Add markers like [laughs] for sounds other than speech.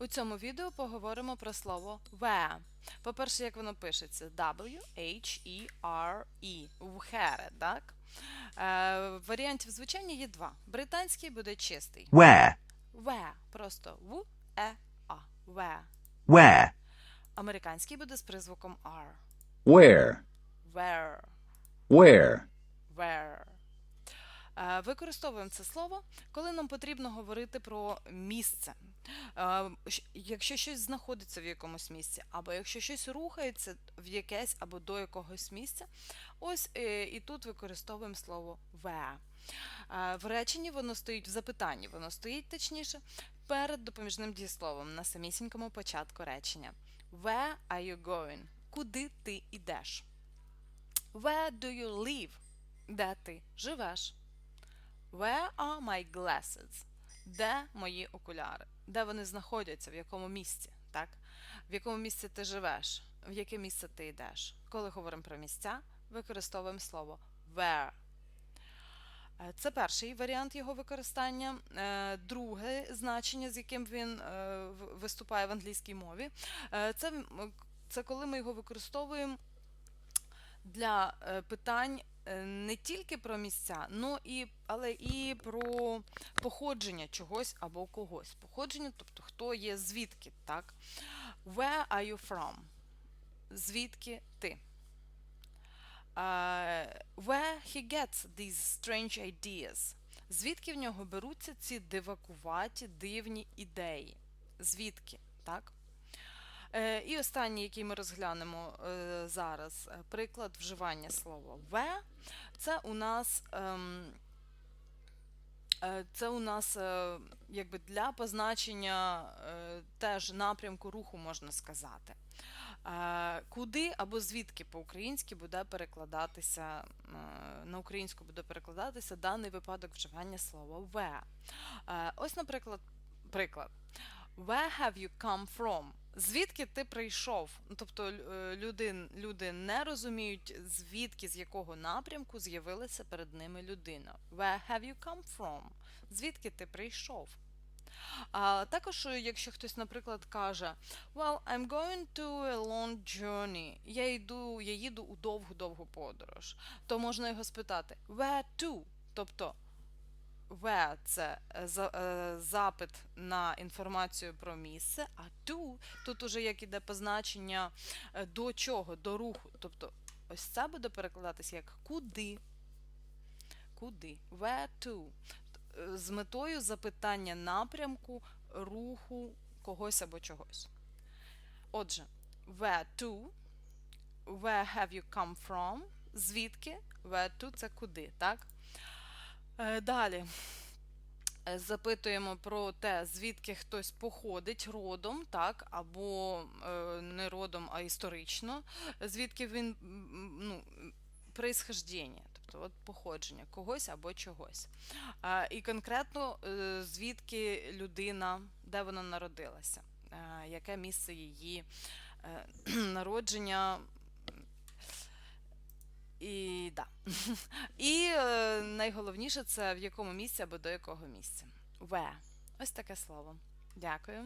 У цьому відео поговоримо про слово where. По-перше, як воно пишеться? W-H-E-R-E. Вхере, так? Е, варіантів звучання є два. Британський буде чистий. Where? Where. Просто в, е, а. Where. Where? Американський буде з призвуком R. Where? Where. Where? where. Е, Використовуємо це слово, коли нам потрібно говорити про місце. Е, Якщо щось знаходиться в якомусь місці, або якщо щось рухається в якесь або до якогось місця, ось е, і тут використовуємо слово where. Е, В реченні воно стоїть в запитанні, воно стоїть точніше перед допоміжним дієсловом на самісінькому початку речення. Where are you going? Куди ти йдеш? Where do you live? Де ти живеш? Where are my glasses? Де мої окуляри? Де вони знаходяться? В якому місці? Так? В якому місці ти живеш? В яке місце ти йдеш? Коли говоримо про місця, використовуємо слово where. Е, Це перший варіант його використання. Е, Друге значення, з яким він е, виступає в англійській мові, це, це коли ми його використовуємо для питань не тільки про місця, ну і, але і про походження чогось або когось. Походження, тобто хто є звідки, так? Where are you from? Звідки ти? Е, where he gets these strange ideas? Звідки в нього беруться ці дивакуваті, дивні ідеї? Звідки? Так? Е, І останній, який ми розглянемо е, зараз, е, приклад вживання слова where. Це у нас, ем, це у нас якби для позначення теж напрямку руху, можна сказати. Куди або звідки по-українськи буде перекладатися, на українську буде перекладатися даний випадок вживання слова where. Ось, наприклад, приклад. Where have you come from? Звідки ти прийшов? Ну, Тобто е, люди, люди не розуміють, звідки, з якого напрямку з'явилася перед ними людина. Where have you come from? Звідки ти прийшов? А також, е, якщо хтось, наприклад, каже Well, I'm going to a long journey. Я йду, я їду у довгу-довгу подорож, то можна його спитати Where to? Тобто where – це е, е, запит на інформацію про місце, а to – тут уже як іде позначення е, до чого, до руху. Тобто ось це буде перекладатися як куди. Куди? Where to? З метою запитання напрямку руху когось або чогось. Отже, where to, where have you come from, звідки, where to це куди, так? Е, Далі Е, запитуємо про те, звідки хтось походить родом, так, або е, не родом, а історично, звідки він ну, происхождення, тобто от походження когось або чогось. І конкретно звідки людина, де вона народилася, яке місце її [clears throat] народження. І, да. [laughs] І е, найголовніше це в якому місці або до якого місця. Where. Ось таке слово. Дякую.